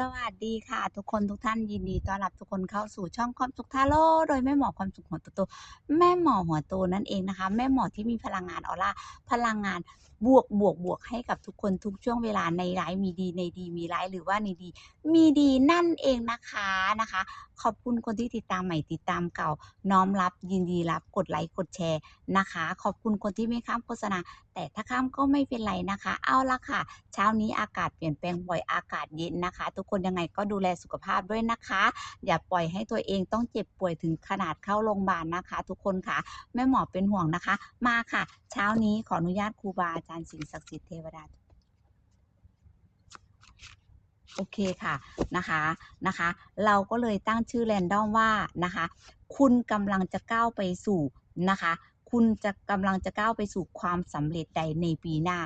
สวัสดีค่ะ ทุกคนทุกท่านยินดีต้อนรับทุกคนเข้าสู่ช่องความสุขทาโร่โดยแม่หมอความสุขหัวโตๆแม่หมอหัวโตนั่นเองนะคะ แม่หมอที่มีพลังงานออร่าพลังงานบวกบวกบวกให้กับทุกคนทุกช่วงเวลาในร้ายมีดีในดีมีร้ายหรือว่าในดี มีดีนั่นเองนะคะนะคะ ขอบคุณคนที่ติดตามใหม่ติดตามเก่า น้อมรับยินดีรับกดไลค์กดแชร์นะคะ ขอบคุณคนที่ไม่ข้ามโฆษณา แต่ถ้าข้ามก็ไม่เป็นไรนะคะ เอาละค่ะ เช้านี้อากาศเปลี่ยนแปลงบ่อยอากาศเย็นนะคะ ทุกคนยังไงก็ดูแลสุขภาพด้วยนะคะ อย่าปล่อยให้ตัวเองต้องเจ็บป่วยถึงขนาดเข้าโรงพยาบาลนะคะ ทุกคนค่ะแม่หมอเป็นห่วงนะคะ มาค่ะ เช้านี้ขออนุญาตครูบาอาจารย์สิ่งศักดิ์สิทธิ์เทวดาโอเคค่ะนะคะนะคะ เราก็เลยตั้งชื่อแรนดอมว่านะคะ คุณกำลังจะก้าวไปสู่นะคะ คุณจะกำลังจะก้าวไปสู่ความสำเร็จใดในปีหน้า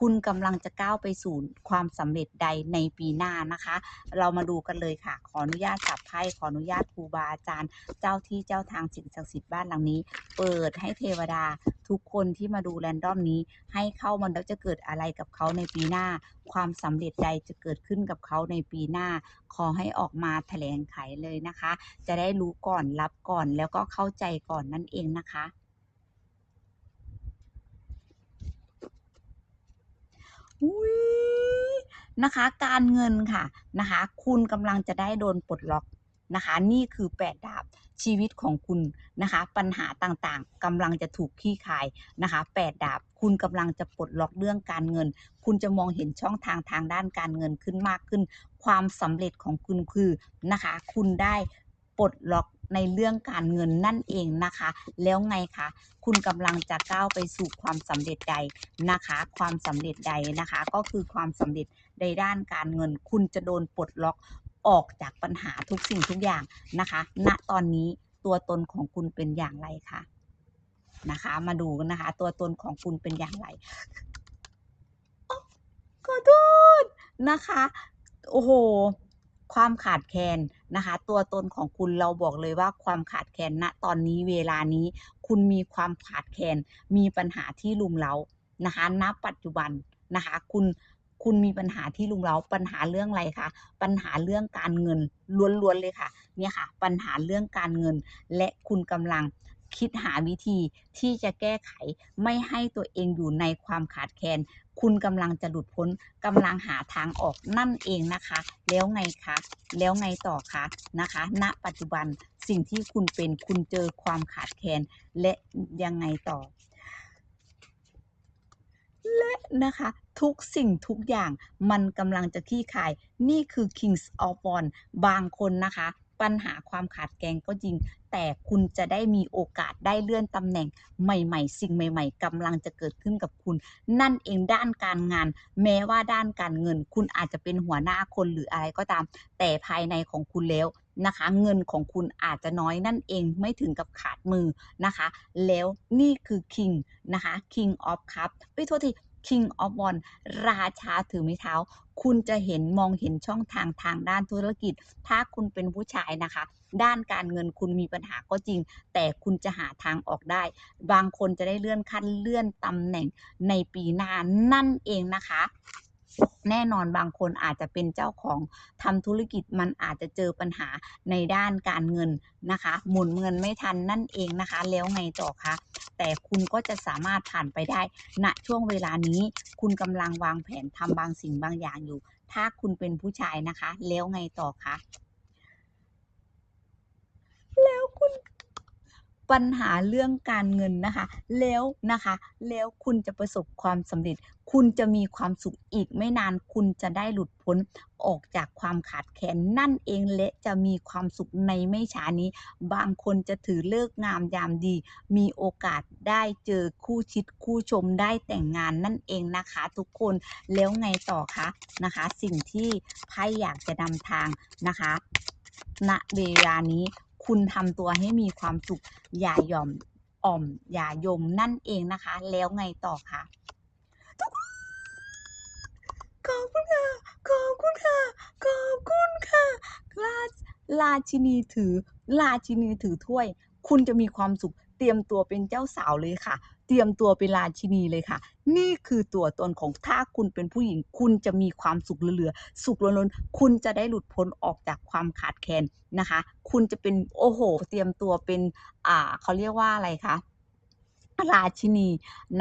คุณกำลังจะก้าวไปสู่ความสำเร็จใดในปีหน้านะคะ เรามาดูกันเลยค่ะ ขออนุญาตสับไพ่ขออนุญาตครูบาอาจารย์ เจ้าที่เจ้าทางสิ่งศักดิ์สิทธิ์บ้านหลังนี้ เปิดให้เทวดาทุกคนที่มาดูแรนดอมนี้ ให้เข้ามันแล้วจะเกิดอะไรกับเขาในปีหน้า ความสำเร็จใดจะเกิดขึ้นกับเขาในปีหน้า ขอให้ออกมาแถลงไขเลยนะคะ จะได้รู้ก่อนรับก่อนแล้วก็เข้าใจก่อนนั่นเองนะคะ อุ้ยนะคะ การเงินค่ะนะคะ คุณกำลังจะได้โดนปลดล็อกนะคะ นี่คือแปดดาบชีวิตของคุณนะคะ ปัญหาต่างๆกำลังจะถูกคลี่คลายนะคะแปดดาบคุณกำลังจะปลดล็อกเรื่องการเงิน คุณจะมองเห็นช่องทางทางด้านการเงินขึ้นมากขึ้น ความสำเร็จของคุณคือนะคะ คุณได้ปลดล็อก ในเรื่องการเงินนั่นเองนะคะ แล้วไงคะคุณกำลังจะก้าวไปสู่ความสำเร็จใดนะคะ ความสำเร็จใดนะคะ ก็คือความสำเร็จในด้านการเงิน คุณจะโดนปลดล็อกออกจากปัญหาทุกสิ่งทุกอย่างนะคะ ณตอนนี้ตัวตนของคุณเป็นอย่างไรคะนะคะ มาดูกันนะคะ ตัวตนของคุณเป็นอย่างไรอ๊ะขอโทษนะคะ โอ้โห ความขาดแคลนนะคะ ตัวตนของคุณเราบอกเลยว่าความขาดแคลนณตอนนี้เวลานี้ คุณมีความขาดแคลนมีปัญหาที่ลุมเร้านะคะ ณ ปัจจุบันนะคะ คุณคุณมีปัญหาที่ลุมเร้าปัญหาเรื่องอะไรคะปัญหาเรื่องการเงินล้วนๆเลยค่ะเนี่ยค่ะ ปัญหาเรื่องการเงินและคุณกำลัง คิดหาวิธีที่จะแก้ไขไม่ให้ตัวเองอยู่ในความขาดแคลนคุณกำลังจะหลุดพ้นกำลังหาทางออกนั่นเองนะคะ แล้วไงคะแล้วไงต่อคะนะคะ ณปัจจุบันสิ่งที่คุณเป็นคุณเจอความขาดแคลนและยังไงต่อ และนะคะทุกสิ่งทุกอย่างมันกำลังจะคลี่คาย นี่คือ Kings of w a n d บางคนนะคะ ปัญหาความขาดแคลนก็จริง แต่คุณจะได้มีโอกาสได้เลื่อนตำแหน่งใหม่ ๆ สิ่งใหม่ ๆกำลังจะเกิดขึ้นกับคุณ นั่นเองด้านการงาน แม้ว่าด้านการเงิน คุณอาจจะเป็นหัวหน้าคนหรืออะไรก็ตาม แต่ภายในของคุณแล้วนะคะ เงินของคุณอาจจะน้อยนั่นเองไม่ถึงกับขาดมือนะคะ แล้วนี่คือ King นะคะ King of Cup ไปโทษที King of w a n ราชาถือไม้เท้า คุณจะเห็นมองเห็นช่องทางทางด้านธุรกิจ ถ้าคุณเป็นผู้ชายนะคะ ด้านการเงินคุณมีปัญหาก็จริง แต่คุณจะหาทางออกได้ บางคนจะได้เลื่อนขั้นเลื่อนตำแหน่งในปีหน้านั่นเองนะคะ แน่นอนบางคนอาจจะเป็นเจ้าของทำธุรกิจมันอาจจะเจอปัญหาในด้านการเงินนะคะ หมุนเงินไม่ทันนั่นเองนะคะ แล้วไงต่อคะแต่คุณก็จะสามารถผ่านไปได้ณช่วงเวลานี้ คุณกำลังวางแผนทำบางสิ่งบางอย่างอยู่ ถ้าคุณเป็นผู้ชายนะคะ แล้วไงต่อคะแล้วคุณ ปัญหาเรื่องการเงินนะคะ แล้วนะคะ แล้วคุณจะประสบความสำเร็จ คุณจะมีความสุขอีกไม่นานคุณจะได้หลุดพ้นออกจากความขาดแคลนนั่นเองและจะมีความสุขในไม่ช้านี้ บางคนจะถือเลิกงามยามดี มีโอกาสได้เจอคู่ชิดคู่ชมได้แต่งงานนั่นเองนะคะ ทุกคนแล้วไงต่อคะนะคะ สิ่งที่ไพ่อยากจะนำทางนะคะณเวลานี้ คุณทำตัวให้มีความสุขอย่าหย่อมอ่อมอย่ายมนั่นเองนะคะ แล้วไงต่อคะทุกคนขอบคุณค่ะ ขอบคุณค่ะ ขอบคุณค่ะราชราชินีถือราชินีถือถ้วย คุณจะมีความสุขเตรียมตัวเป็นเจ้าสาวเลยค่ะ เตรียมตัวเป็นราชินีเลยค่ะ นี่คือตัวตนของถ้าคุณเป็นผู้หญิง คุณจะมีความสุขเหลือๆสุขล้นๆคุณจะได้หลุดพ้นออกจากความขาดแคลนนะคะ คุณจะเป็นโอ้โห เตรียมตัวเป็นอ่าเขาเรียกว่าอะไรคะราชินี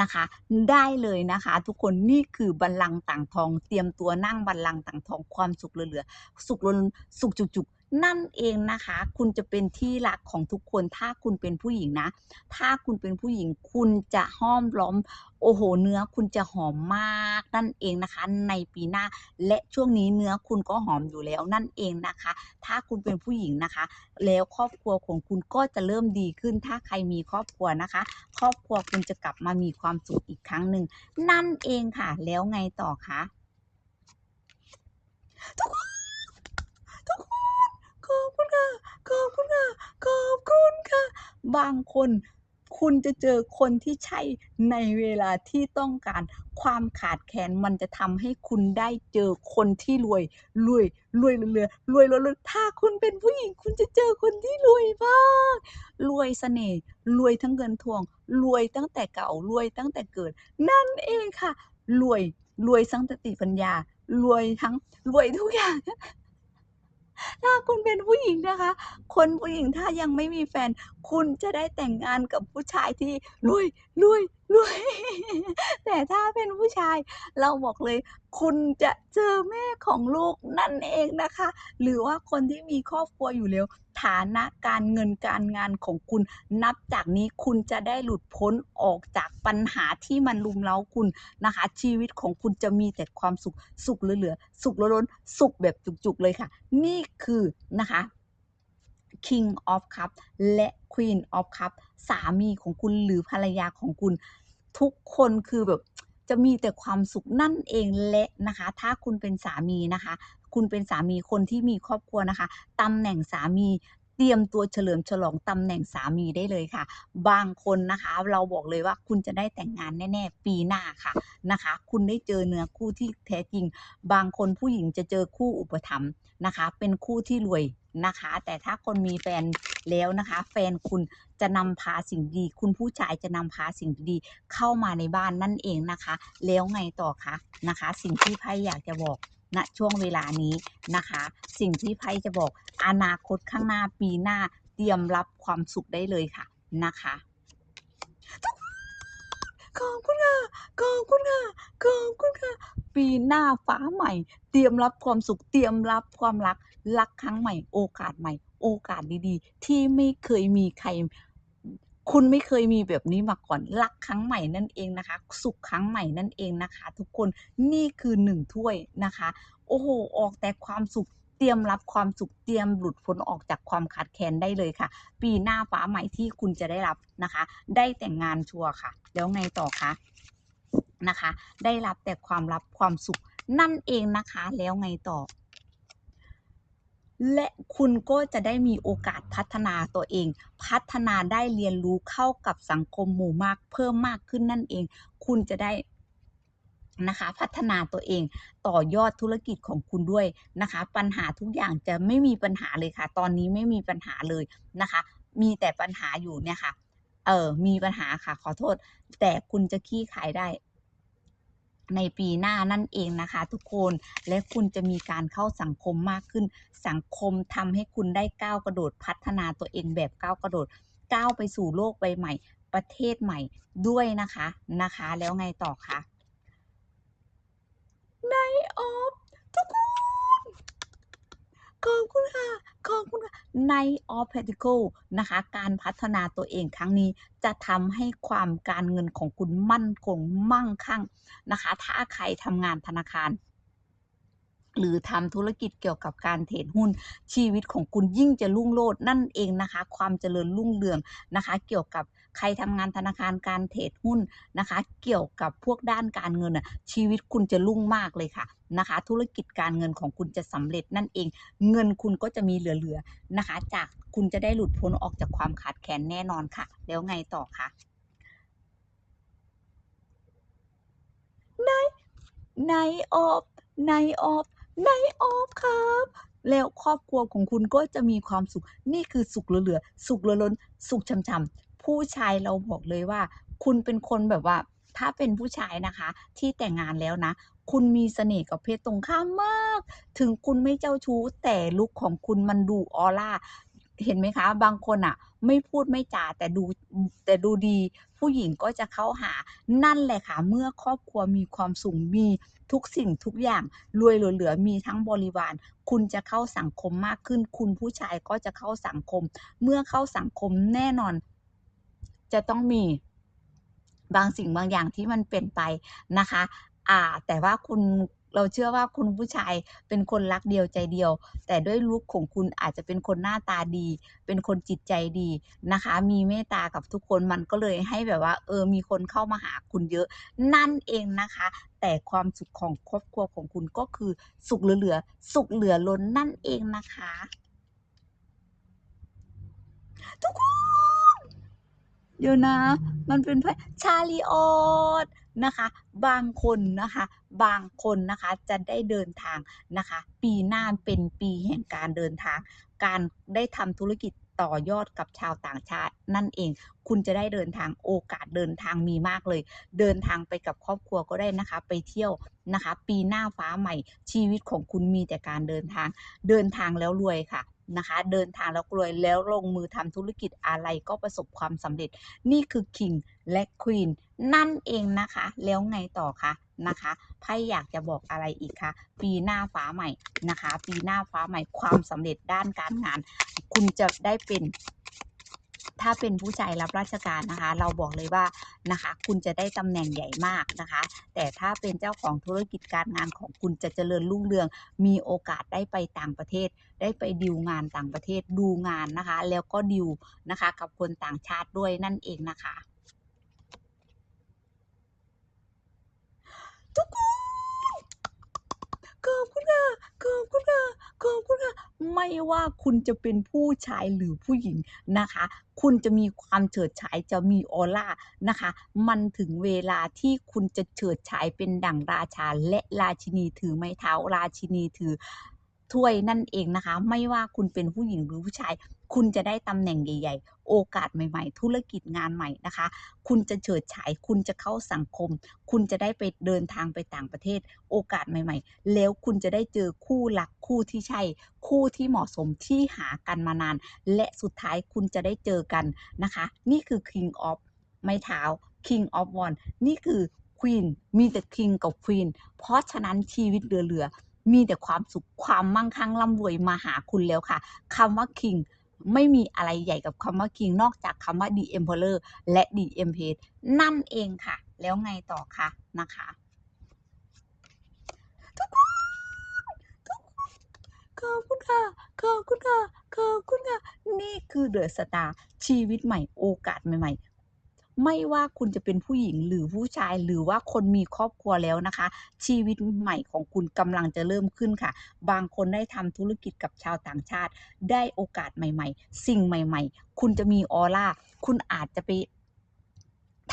นะคะ ได้เลยนะคะ ทุกคนนี่คือบัลลังก์ต่างทอง เตรียมตัวนั่งบัลลังก์ต่างทองความสุขเหลือๆสุขล้นสุขจุก นั่นเองนะคะ คุณจะเป็นที่รักของทุกคน ถ้าคุณเป็นผู้หญิงนะ ถ้าคุณเป็นผู้หญิง คุณจะห้อมล้อม โอ้โห เนื้อคุณจะหอมมาก นั่นเองนะคะ ในปีหน้า และช่วงนี้เนื้อคุณก็หอมอยู่แล้วนั่นเองนะคะ ถ้าคุณเป็นผู้หญิงนะคะ แล้วครอบครัวของคุณก็จะเริ่มดีขึ้น ถ้าใครมีครอบครัวนะคะ ครอบครัวคุณจะกลับมามีความสุขอีกครั้งหนึ่ง นั่นเองค่ะ แล้วไงต่อคะ ทุกคน ทุกคน คุณค่ะ ขอบคุณค่ะ ขอบคุณค่ะ บางคนคุณจะเจอคนที่ใช่ในเวลาที่ต้องการ ความขาดแคลนมันจะทำให้คุณได้เจอคนที่รวยรวยรวยเหลือๆรวยล้นๆถ้าคุณเป็นผู้หญิง คุณจะเจอคนที่รวยมากรวยเสน่ห์รวยทั้งเงินทองรวยตั้งแต่เก่ารวยตั้งแต่เกิด นั่นเองค่ะรวยรวยทั้งสติปัญญารวยทั้งรวยทุกอย่าง ถ้าคุณเป็นผู้หญิงนะคะ คนผู้หญิงถ้ายังไม่มีแฟน คุณจะได้แต่งงานกับผู้ชายที่รวยรวยรวย แต่ถ้าเป็นผู้ชาย เราบอกเลย คุณจะเจอแม่ของลูกนั่นเองนะคะ หรือว่าคนที่มีครอบครัวอยู่แล้ว ฐานะการเงินการงานของคุณ นับจากนี้คุณจะได้หลุดพ้นออกจากปัญหาที่มันรุมเร้าคุณนะคะ ชีวิตของคุณจะมีแต่ความสุขสุขเหลือๆสุขล้นสุขแบบจุกๆเลยค่ะ นี่คือนะคะ King of Cup และ Queen of Cup สามีของคุณหรือภรรยาของคุณ ทุกคนคือแบบจะมีแต่ความสุขนั่นเองและนะคะ ถ้าคุณเป็นสามีนะคะ คุณเป็นสามีคนที่มีครอบครัวนะคะตำแหน่งสามีเตรียมตัวเฉลิมฉลองตำแหน่งสามีได้เลยค่ะ บางคนนะคะ เราบอกเลยว่าคุณจะได้แต่งงานแน่ ๆ ปีหน้าค่ะนะคะ คุณได้เจอเนื้อคู่ที่แท้จริง บางคนผู้หญิงจะเจอคู่อุปถัมภ์นะคะ เป็นคู่ที่รวยนะคะ แต่ถ้าคนมีแฟนแล้วนะคะ แฟนคุณจะนำพาสิ่งดี คุณผู้ชายจะนำพาสิ่งดีเข้ามาในบ้านนั่นเองนะคะ แล้วไงต่อคะนะคะ สิ่งที่ไพ่อยากจะบอก ณช่วงเวลานี้นะคะ สิ่งที่ไพ่จะบอกอนาคตข้างหน้าปีหน้าเตรียมรับความสุขได้เลยค่ะนะคะขอบคุณค่ะขอบคุณค่ะขอบคุณค่ะ ปีหน้าฟ้าใหม่ เตรียมรับความสุข เตรียมรับความรัก รักครั้งใหม่ โอกาสใหม่ โอกาสดีๆ ที่ไม่เคยมีใคร คุณไม่เคยมีแบบนี้มาก่อนรักครั้งใหม่นั่นเองนะคะ สุขครั้งใหม่นั่นเองนะคะ ทุกคนนี่คือหนึ่งถ้วยนะคะ โอ้โห ออกแต่ความสุขเตรียมรับความสุขเตรียมหลุดพ้นออกจากความขาดแคลนได้เลยค่ะ ปีหน้าฟ้าใหม่ที่คุณจะได้รับนะคะ ได้แต่งงานชัวร์ค่ะ แล้วไงต่อคะนะคะ ได้รับแต่ความรับความสุขนั่นเองนะคะ แล้วไงต่อ และคุณก็จะได้มีโอกาสพัฒนาตัวเอง พัฒนาได้เรียนรู้เข้ากับสังคมหมู่มากเพิ่มมากขึ้นนั่นเอง คุณจะได้นะคะพัฒนาตัวเองต่อยอดธุรกิจของคุณด้วยนะคะ ปัญหาทุกอย่างจะไม่มีปัญหาเลยค่ะ ตอนนี้ไม่มีปัญหาเลยนะคะ มีแต่ปัญหาอยู่เนี่ยค่ะเออมีปัญหาค่ะขอโทษ แต่คุณจะคลี่คลายได้ ในปีหน้านั่นเองนะคะ ทุกคนและคุณจะมีการเข้าสังคมมากขึ้น สังคมทำให้คุณได้ก้าวกระโดดพัฒนาตัวเองแบบก้าวกระโดดก้าวไปสู่โลกใบใหม่ ประเทศใหม่ด้วยนะคะนะคะ แล้วไงต่อคะในออฟ ขอบคุณค่ะขอบคุณค่ะใน of Pentacle นะคะ การพัฒนาตัวเองครั้งนี้จะทำให้ความการเงินของคุณมั่นคงมั่งคั่งนะคะ ถ้าใครทำงานธนาคารหรือทำธุรกิจเกี่ยวกับการเทรดหุ้นชีวิตของคุณยิ่งจะรุ่งโรจน์นั่นเองนะคะ ความเจริญรุ่งเรืองนะคะ เกี่ยวกับ ใครทำงานธนาคารการเทรดหุ้นนะคะ เกี่ยวกับพวกด้านการเงินน่ะชีวิตคุณจะรุ่งมากเลยค่ะนะคะ ธุรกิจการเงินของคุณจะสำเร็จนั่นเอง เงินคุณก็จะมีเหลือๆนะคะ จากคุณจะได้หลุดพ้นออกจากความขาดแคลนแน่นอนค่ะ แล้วไงต่อคะในในออบในออบในออบครับแล้วครอบครัวของคุณก็จะมีความสุข นี่คือสุขเหลือๆ สุขล้นๆ สุขช่ำๆ ผู้ชายเราบอกเลยว่า คุณเป็นคนแบบว่า ถ้าเป็นผู้ชายนะคะ ที่แต่งงานแล้วนะ คุณมีเสน่ห์กับเพศตรงข้ามมาก ถึงคุณไม่เจ้าชู้แต่ลุกของคุณมันดูออร่าเห็นไหมคะ บางคนน่ะ ไม่พูดไม่จาแต่ดูแต่ดูดี ผู้หญิงก็จะเข้าหา นั่นแหละค่ะ เมื่อครอบครัวมีความสุขมีทุกสิ่งทุกอย่าง รวยเหลือๆมีทั้งบริวาร คุณจะเข้าสังคมมากขึ้น คุณผู้ชายก็จะเข้าสังคม เมื่อเข้าสังคมแน่นอน จะต้องมีบางสิ่งบางอย่างที่มันเปลี่ยนไปนะคะ อ่า แต่ว่าคุณเราเชื่อว่าคุณผู้ชายเป็นคนรักเดียวใจเดียว แต่ด้วยลุกของคุณอาจจะเป็นคนหน้าตาดี เป็นคนจิตใจดีนะคะ มีเมตตากับทุกคนมันก็เลยให้แบบว่า เออมีคนเข้ามาหาคุณเยอะ นั่นเองนะคะ แต่ความสุขของครอบครัวของคุณก็คือสุขเหลือๆสุขเหลือล้นนั่นเองนะคะ ทุกคน เดี๋ยวนะ มันเป็นไพ่ Chariot นะคะ บางคนนะคะ บางคนนะคะจะได้เดินทางนะคะ ปีหน้าเป็นปีแห่งการเดินทาง การได้ทำธุรกิจต่อยอดกับชาวต่างชาติ นั่นเอง คุณจะได้เดินทางโอกาสเดินทางมีมากเลย เดินทางไปกับครอบครัวก็ได้นะคะ ไปเที่ยวนะคะ ปีหน้าฟ้าใหม่ชีวิตของคุณมีแต่การเดินทาง เดินทางแล้วรวยค่ะ นะคะ เดินทางแล้วรวยแล้วลงมือทำธุรกิจอะไรก็ประสบความสำเร็จ นี่คือ King และ Queen นั่นเองนะคะ แล้วไงต่อคะนะคะไพ่อยากจะบอกอะไรอีกคะปีหน้าฟ้าใหม่นะคะ ปีหน้าฟ้าใหม่ความสำเร็จด้านการงาน คุณจะได้เป็น ถ้าเป็นผู้ชายรับราชการนะคะ เราบอกเลยว่านะคะ คุณจะได้ตำแหน่งใหญ่มากนะคะ แต่ถ้าเป็นเจ้าของธุรกิจการงานของคุณจะเจริญรุ่งเรือง มีโอกาสได้ไปต่างประเทศ ได้ไปดีลงานต่างประเทศดูงานนะคะ แล้วก็ดีลนะคะ กับคนต่างชาติด้วยนั่นเองนะคะ ทุกคน ขอบคุณค่ะขอบคุณค่ะขอบคุณค่ะไม่ว่าคุณจะเป็นผู้ชายหรือผู้หญิงนะคะ คุณจะมีความเฉิดฉายจะมีออร่านะคะ มันถึงเวลาที่คุณจะเฉิดฉายเป็นดั่งราชา และราชินีถือไม้เท้าราชินีถือถ้วยนั่นเองนะคะ ไม่ว่าคุณเป็นผู้หญิงหรือผู้ชาย คุณจะได้ตำแหน่งใหญ่ ๆ โอกาสใหม่ ๆ ธุรกิจงานใหม่นะคะ คุณจะเฉิดฉาย คุณจะเข้าสังคม คุณจะได้ไปเดินทางไปต่างประเทศ โอกาสใหม่ ๆ แล้วคุณจะได้เจอคู่รักคู่ที่ใช่ คู่ที่เหมาะสมที่หากันมานาน และสุดท้ายคุณจะได้เจอกันนะคะ นี่คือ King of ไม้เท้า King of w a n นี่คือ Queen มีแต่ King กับ Queen เพราะฉะนั้นชีวิตเหลือมีแต่ความสุขความมั่งคั่งร่ำรวยมาหาคุณแล้วค่ะคำว่า King ไม่มีอะไรใหญ่กับคำว่า King นอกจากคำว่า The Emperor และ The e m p e r นั่นเองค่ะ แล้วไงต่อคะนะคะทุกคนทุกคนขอบคุณค่ะขอบคุณค่ะขอบคุณค่ะนี่คือเดอะสตาร์ชีวิตใหม่โอกาสใหม่ๆ ไม่ว่าคุณจะเป็นผู้หญิงหรือผู้ชายหรือว่าคนมีครอบครัวแล้วนะคะ ชีวิตใหม่ของคุณกำลังจะเริ่มขึ้นค่ะ บางคนได้ทำธุรกิจกับชาวต่างชาติ ได้โอกาสใหม่ ๆ สิ่งใหม่ ๆ คุณจะมีออร่าคุณอาจจะไป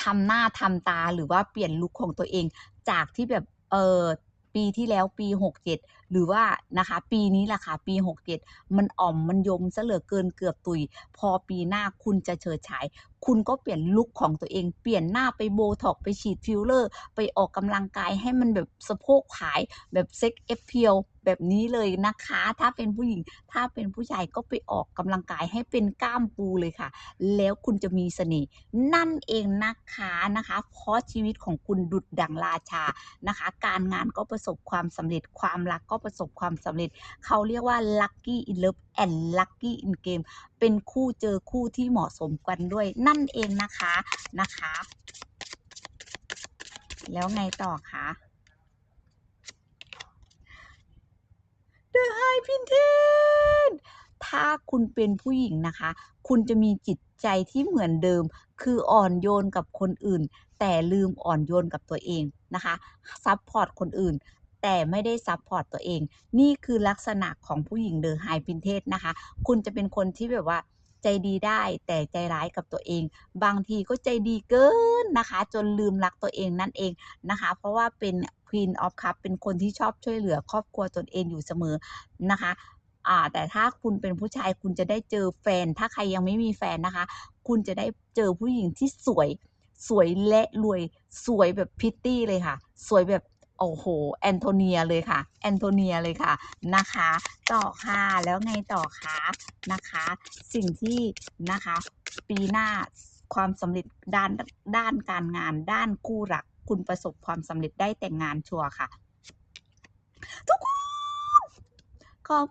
ทำหน้าทำตาหรือว่าเปลี่ยนลุคของตัวเองจากที่แบบเออ ปีที่แล้วปี 67 หรือว่านะคะปีนี้ล่ะค่ะปี 67 มันอ่อมมันยมเสียเหลือเกินเกือบตุย พอปีหน้าคุณจะเฉิดฉาย คุณก็เปลี่ยนลุคของตัวเองเปลี่ยนหน้าไปโบท็อกไปฉีดฟิลเลอร์ ไปออกกำลังกายให้มันแบบสะโพกขายแบบเซ็กซ์ appeal แบบนี้เลยนะคะ ถ้าเป็นผู้หญิง ถ้าเป็นผู้ชายก็ไปออกกำลังกายให้เป็นกล้ามปูเลยค่ะ แล้วคุณจะมีเสน่ห์นั่นเองนะคะนะคะ เพราะชีวิตของคุณดุจดั่งราชานะคะ การงานก็ประสบความสำเร็จความรักก็ประสบความสำเร็จ เขาเรียกว่า Lucky in Love and Lucky in Game เป็นคู่เจอคู่ที่เหมาะสมกันด้วยนั่นเองนะคะนะคะ แล้วไงต่อคะ The High Princess ถ้าคุณเป็นผู้หญิงนะคะ คุณจะมีจิตใจที่เหมือนเดิม คืออ่อนโยนกับคนอื่น แต่ลืมอ่อนโยนกับตัวเองนะคะซัปพอร์ตคนอื่น แต่ไม่ได้ซัปพอร์ตตัวเอง นี่คือลักษณะของผู้หญิง The High Princess นะคะ คุณจะเป็นคนที่แบบว่าใจดีได้แต่ใจร้ายกับตัวเอง บางทีก็ใจดีเกินนะคะ จนลืมรักตัวเองนั่นเองนะคะ เพราะว่าเป็น Queen of Cups เป็นคนที่ชอบช่วยเหลือครอบครัวตนเองอยู่เสมอนะคะอ่าแต่ถ้าคุณเป็นผู้ชายคุณจะได้เจอแฟน ถ้าใครยังไม่มีแฟนนะคะ คุณจะได้เจอผู้หญิงที่สวยสวยและรวยสวยแบบพิตตี้เลยค่ะ สวยแบบโอ้โหแอนโทเนียเลยค่ะแอนโทเนียเลยค่ะนะคะ ต่อค่ะแล้วไงต่อคะนะคะ สิ่งที่นะคะปีหน้าความสำเร็จด้านด้านการงานด้านคู่รัก คุณประสบความสำเร็จได้แต่งงานชัวร์ค่ะ ทุกคนขอบ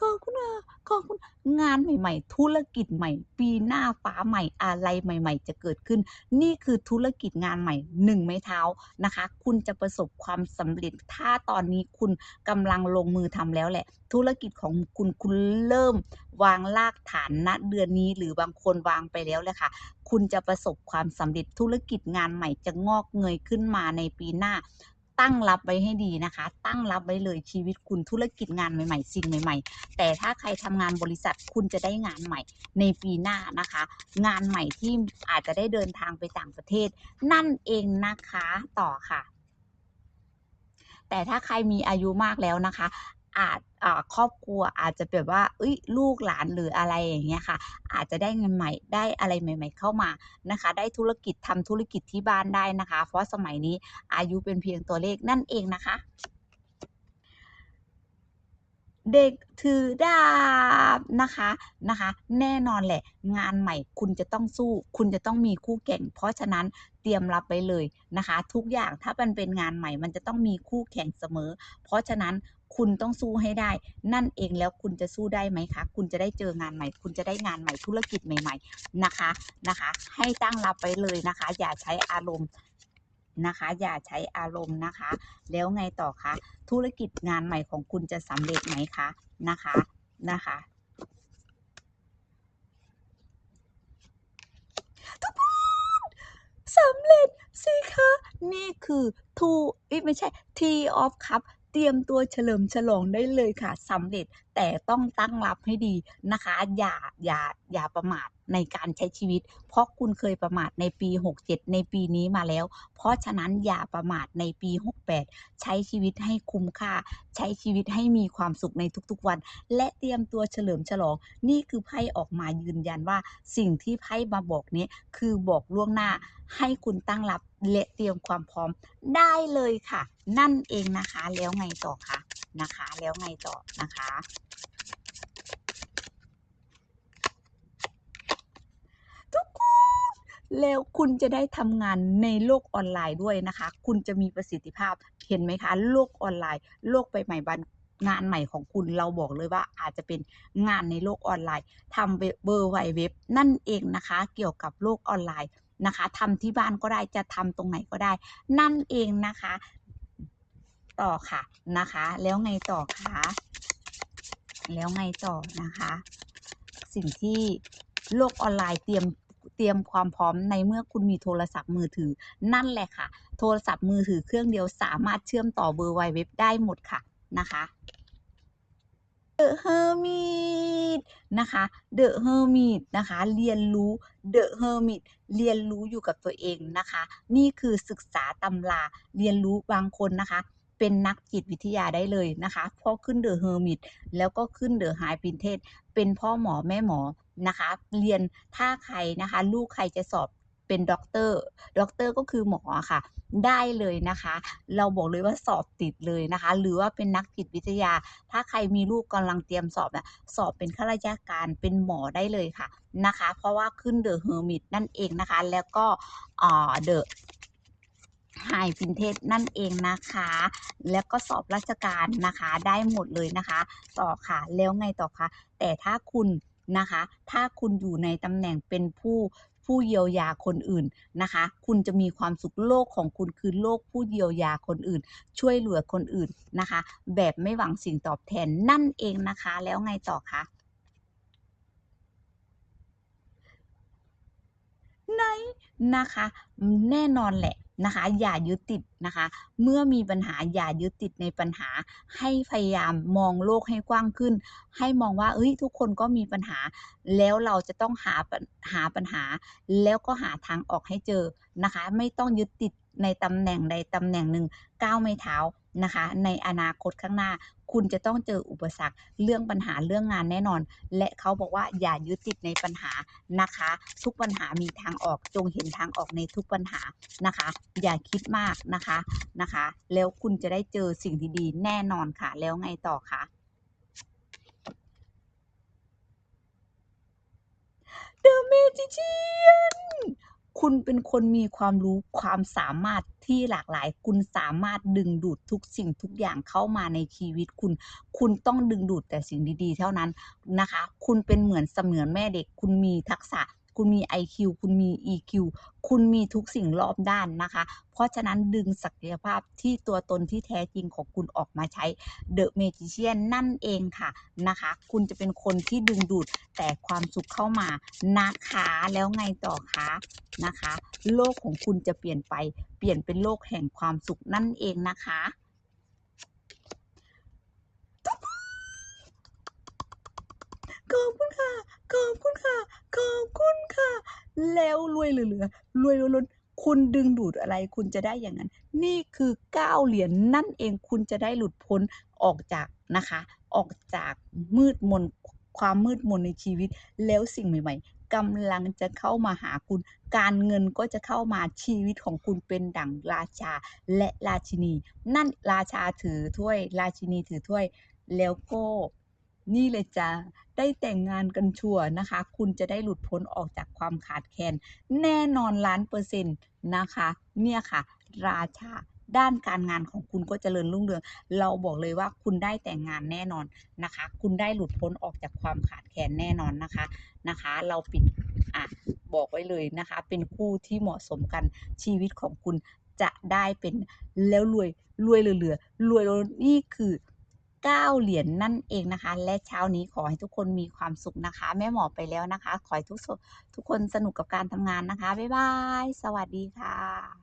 ขอบคุณค่ะขอบคุณงานใหม่ ๆ ธุรกิจใหม่ ปีหน้าฟ้าใหม่อะไรใหม่ ๆ จะเกิดขึ้น นี่คือธุรกิจงานใหม่หนึ่งไม้เท้านะคะ คุณจะประสบความสำเร็จถ้าตอนนี้คุณกำลังลงมือทำแล้วแหละ ธุรกิจของคุณคุณเริ่มวางรากฐานณเดือนนี้หรือบางคนวางไปแล้วเลยค่ะ คุณจะประสบความสำเร็จธุรกิจงานใหม่จะงอกเงยขึ้นมาในปีหน้า ตั้งรับไว้ให้ดีนะคะ ตั้งรับไว้เลยชีวิตคุณธุรกิจงานใหม่ๆสิ่งใหม่ ๆ แต่ถ้าใครทำงานบริษัทคุณจะได้งานใหม่ในปีหน้านะคะ งานใหม่ที่อาจจะได้เดินทางไปต่างประเทศ นั่นเองนะคะต่อค่ะแต่ถ้าใครมีอายุมากแล้วนะคะ อาจครอบครัวอาจจะแบบว่าเอ้ยลูกหลานหรืออะไรอย่างเงี้ยค่ะ อาจจะได้เงินใหม่ได้อะไรใหม่ ๆ เข้ามานะคะ ได้ธุรกิจทำธุรกิจที่บ้านได้นะคะ เพราะสมัยนี้อายุเป็นเพียงตัวเลขนั่นเองนะคะ เด็กถือดาบนะคะนะคะ แน่นอนแหละ งานใหม่คุณจะต้องสู้ คุณจะต้องมีคู่แข่ง เพราะฉะนั้นเตรียมรับไว้เลยนะคะ ทุกอย่างถ้ามันเป็นงานใหม่ มันจะต้องมีคู่แข่งเสมอ เพราะฉะนั้นคุณต้องสู้ให้ได้ นั่นเองแล้วคุณจะสู้ได้ไหมคะ คุณจะได้เจองานใหม่ คุณจะได้งานใหม่ธุรกิจใหม่ ๆนะคะนะคะ ให้ตั้งรับไว้เลยนะคะ อย่าใช้อารมณ์ นะคะ อย่าใช้อารมณ์นะคะ แล้วไงต่อคะธุรกิจงานใหม่ของคุณจะสำเร็จไหมคะนะคะนะคะทุกคนสำเร็จสิคะนี่คือ two เอ้ยไม่ใช่ T of Cup เตรียมตัวเฉลิมฉลองได้เลยค่ะสำเร็จ แต่ต้องตั้งรับให้ดีนะคะ อย่าอย่าอย่าประมาทในการใช้ชีวิต เพราะคุณเคยประมาทในปี 67 ในปีนี้มาแล้ว เพราะฉะนั้นอย่าประมาทในปี 68 ใช้ชีวิตให้คุ้มค่า ใช้ชีวิตให้มีความสุขในทุกๆวัน และเตรียมตัวเฉลิมฉลอง นี่คือไพ่ออกมายืนยันว่า สิ่งที่ไพ่มาบอกนี้คือบอกล่วงหน้าให้คุณตั้งรับและเตรียมความพร้อมได้เลยค่ะ นั่นเองนะคะแล้วไงต่อคะ นะคะ แล้วไงต่อนะคะ ทุกคนแล้วคุณจะได้ทำงานในโลกออนไลน์ด้วยนะคะ คุณจะมีประสิทธิภาพเห็นไหมคะ โลกออนไลน์ โลกใบใหม่บันงานใหม่ของคุณเราบอกเลยว่าอาจจะเป็นงานในโลกออนไลน์ทำเบอร์ไวเว็บนั่นเองนะคะ เกี่ยวกับโลกออนไลน์นะคะทำที่บ้านก็ได้จะทำตรงไหนก็ได้ นั่นเองนะคะ ต่อค่ะนะคะ แล้วไงต่อคะแล้วไงต่อนะคะ สิ่งที่โลกออนไลน์เตรียมเตรียมความพร้อมในเมื่อคุณมีโทรศัพท์มือถือ นั่นแหละค่ะ โทรศัพท์มือถือเครื่องเดียวสามารถเชื่อมต่อเบอร์ไวเว็บได้หมดค่ะนะคะ The Hermit นะคะ The Hermit นะคะ เรียนรู้ The Hermit เรียนรู้อยู่กับตัวเองนะคะ นี่คือศึกษาตำราเรียนรู้บางคนนะคะ เป็นนักจิตวิทยาได้เลยนะคะพอขึ้น The Hermit แล้วก็ขึ้น The High Princess เป็นพ่อหมอแม่หมอนะคะ เรียนถ้าใครนะคะ ลูกใครจะสอบเป็นด็อกเตอร์ด็อกเตอร์ก็คือหมอค่ะ ได้เลยนะคะ เราบอกเลยว่าสอบติดเลยนะคะ หรือว่าเป็นนักจิตวิทยา ถ้าใครมีลูกกำลังเตรียมสอบนะสอบเป็นข้าราชการเป็นหมอได้เลยค่ะนะคะ เพราะว่าขึ้นเดอะเฮอร์มิตนั่นเองนะคะ แล้วก็เดอะ ไฮฟินเทสนั่นเองนะคะ แล้วก็สอบราชการนะคะ ได้หมดเลยนะคะ ต่อค่ะ แล้วไงต่อคะ แต่ถ้าคุณนะคะ ถ้าคุณอยู่ในตำแหน่งเป็นผู้ผู้เยียวยาคนอื่นนะคะ คุณจะมีความสุขโลกของคุณคือโลกผู้เยียวยาคนอื่น ช่วยเหลือคนอื่นนะคะ แบบไม่หวังสิ่งตอบแทนนั่นเองนะคะ แล้วไงต่อคะไหนนะคะ แน่นอนแหละ นะคะ อย่ายึดติดนะคะ เมื่อมีปัญหาอย่ายึดติดในปัญหา ให้พยายามมองโลกให้กว้างขึ้น ให้มองว่าเอ้ยทุกคนก็มีปัญหา แล้วเราจะต้องหาหาปัญหา แล้วก็หาทางออกให้เจอนะคะ ไม่ต้องยึดติด ในตำแหน่งใดตำแหน่งหนึ่งก้าวไม่เท้านะคะ ในอนาคตข้างหน้า คุณจะต้องเจออุปสรรคเรื่องปัญหาเรื่องงานแน่นอน และเขาบอกว่าอย่ายึดติดในปัญหานะคะ ทุกปัญหามีทางออกจงเห็นทางออกในทุกปัญหานะคะ อย่าคิดมากนะคะนะคะ แล้วคุณจะได้เจอสิ่งดีๆ แน่นอนค่ะ แล้วไงต่อคะ The Magician คุณเป็นคนมีความรู้ความสามารถที่หลากหลาย คุณสามารถดึงดูดทุกสิ่งทุกอย่างเข้ามาในชีวิตคุณ คุณต้องดึงดูดแต่สิ่งดีๆ เท่านั้นนะคะ คุณเป็นเหมือนเสมือนแม่เด็ก คุณมีทักษะ คุณมี IQ คุณมี EQ คุณมีทุกสิ่งรอบด้านนะคะ เพราะฉะนั้นดึงศักยภาพที่ตัวตนที่แท้จริงของคุณออกมาใช้ The Magician นั่นเองค่ะนะคะ คุณจะเป็นคนที่ดึงดูดแต่ความสุขเข้ามานะคะแล้วไงต่อคะนะคะ โลกของคุณจะเปลี่ยนไป เปลี่ยนเป็นโลกแห่งความสุขนั่นเองนะคะขอบคุณค่ะ ขอบคุณค่ะ ขอบคุณค่ะ แล้วรวยเหลือรวยล้นคุณดึงดูดอะไรคุณจะได้อย่างนั้น นี่คือ9เหรียญนั่นเองคุณจะได้หลุดพ้นออกจากนะคะ ออกจากมืดมนความมืดมนในชีวิต แล้วสิ่งใหม่ ๆกำลังจะเข้ามาหาคุณ การเงินก็จะเข้ามาชีวิตของคุณเป็นดั่งราชาและราชินี นั่นราชาถือถ้วย ราชินีถือถ้วย แล้วก็ นี่เลยจ้าได้แต่งงานกันชัวร์นะคะ คุณจะได้หลุดพ้นออกจากความขาดแคลนแน่นอนล้านเปอร์เซ็นต์นะคะ เนี่ยค่ะ ราชาด้านการงานของคุณก็จเจริญรุ่งเรือง เราบอกเลยว่าคุณได้แต่งงานแน่นอนนะคะ คุณได้หลุดพ้นออกจากความขาดแคลนแน่นอนนะคะนะคะ เราปิดอะบอกไว้เลยนะคะ เป็นคู่ที่เหมาะสมกันชีวิตของคุณจะได้เป็นแล้วรวยรวยเหลือๆรวยล้นนี่คือ 9 เหรียญนนั่นเองนะคะ และเช้านี้ขอให้ทุกคนมีความสุขนะคะ แม่หมอไปแล้วนะคะ ขอให้ทุกทุกคนสนุกกับการทำงานนะคะ บ๊ายบาย สวัสดีค่ะ